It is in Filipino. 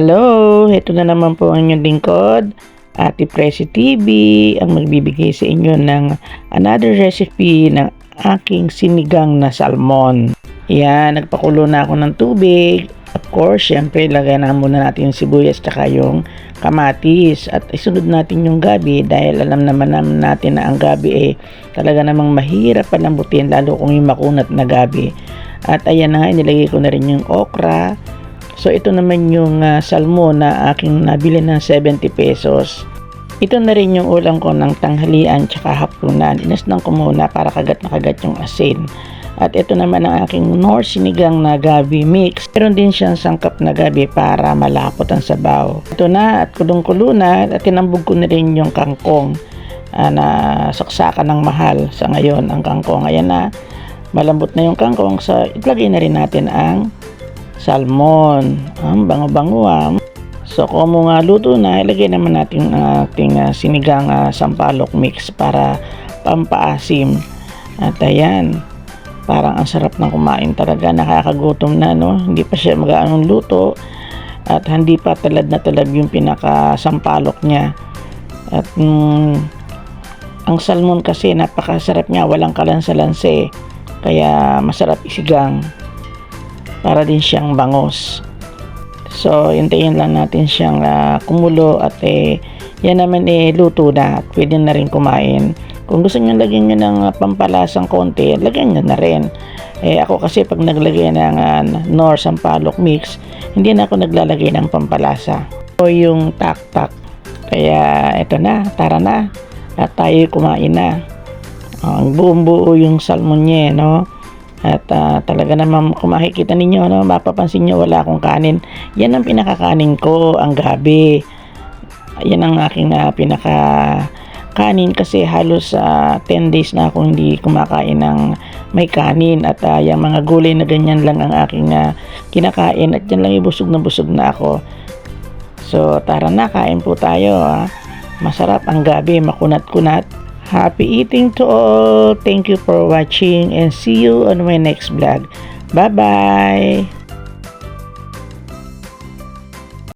Hello, ito na naman po ang inyong lingkod, Ate Presi TV, ang magbibigay sa inyo ng another recipe ng aking sinigang na salmon. Yan, nagpakulo na ako ng tubig. Of course, syempre, lagay na muna natin yung sibuyas tsaka yung kamatis. At isunod natin yung gabi dahil alam naman natin na ang gabi eh talaga namang mahirap palambutin lalo kung yung makunat na gabi. At ayan na nga, nilagay ko na rin yung okra, So ito naman yung ah, salmon na aking nabili ng 70 pesos. Ito na rin yung ulam ko ng tanghalian tsaka hapunan. Inasnan ko muna para kagat na kagat yung asin. At ito naman ang aking nor sinigang na gabi mix. Meron din siyang sangkap na gabi para malapot ang sabaw. Ito na at kulong-kulo na at tinambog ko na rin yung kangkong ah, na saksakan ng mahal sa ngayon ang kangkong. Ayan na, malambot na yung kangkong. So itlagay na rin natin ang salmon. Ang bango-bango ah. So kung mo nga luto na, ilagay naman natin ang ating ah, sinigang ah, sampalok mix para pampaasim. At ayan, parang ang sarap ng kumain talaga. Nakakagutom na no. Hindi pa siya magaanong luto. At hindi pa talad na talad yung pinakasampalok niya. At mm, ang salmon kasi napakasarap niya. Walang kalansa-lanse. Kaya masarap isigang para din siyang bangos. So, hintayin lang natin siyang ah, kumulo at eh, yan naman eh, luto na at pwede na rin kumain. Kung gusto nyo lagyan nyo ng ah, pampalasang konti, lagyan nyo na rin. Eh, ako kasi pag naglagay ng uh, nor sampalok mix, hindi na ako naglalagay ng pampalasa. O yung tak-tak. Kaya, eto na, tara na. At tayo kumain na. Ang buong buo yung salmon niya, eh, no? At ah, talaga naman kung makikita ninyo, no, mapapansin nyo wala akong kanin. Yan ang pinakakanin ko, ang gabi. Yan ang aking ah, pinaka kanin kasi halos ah, 10 days na ako hindi kumakain ng may kanin at ah, yung mga gulay na ganyan lang ang aking ah, kinakain at yan lang ibusog na busog na ako. So tara na, kain po tayo. ah. Masarap ang gabi, makunat-kunat. Happy eating to all. Thank you for watching and see you on my next vlog. Bye-bye.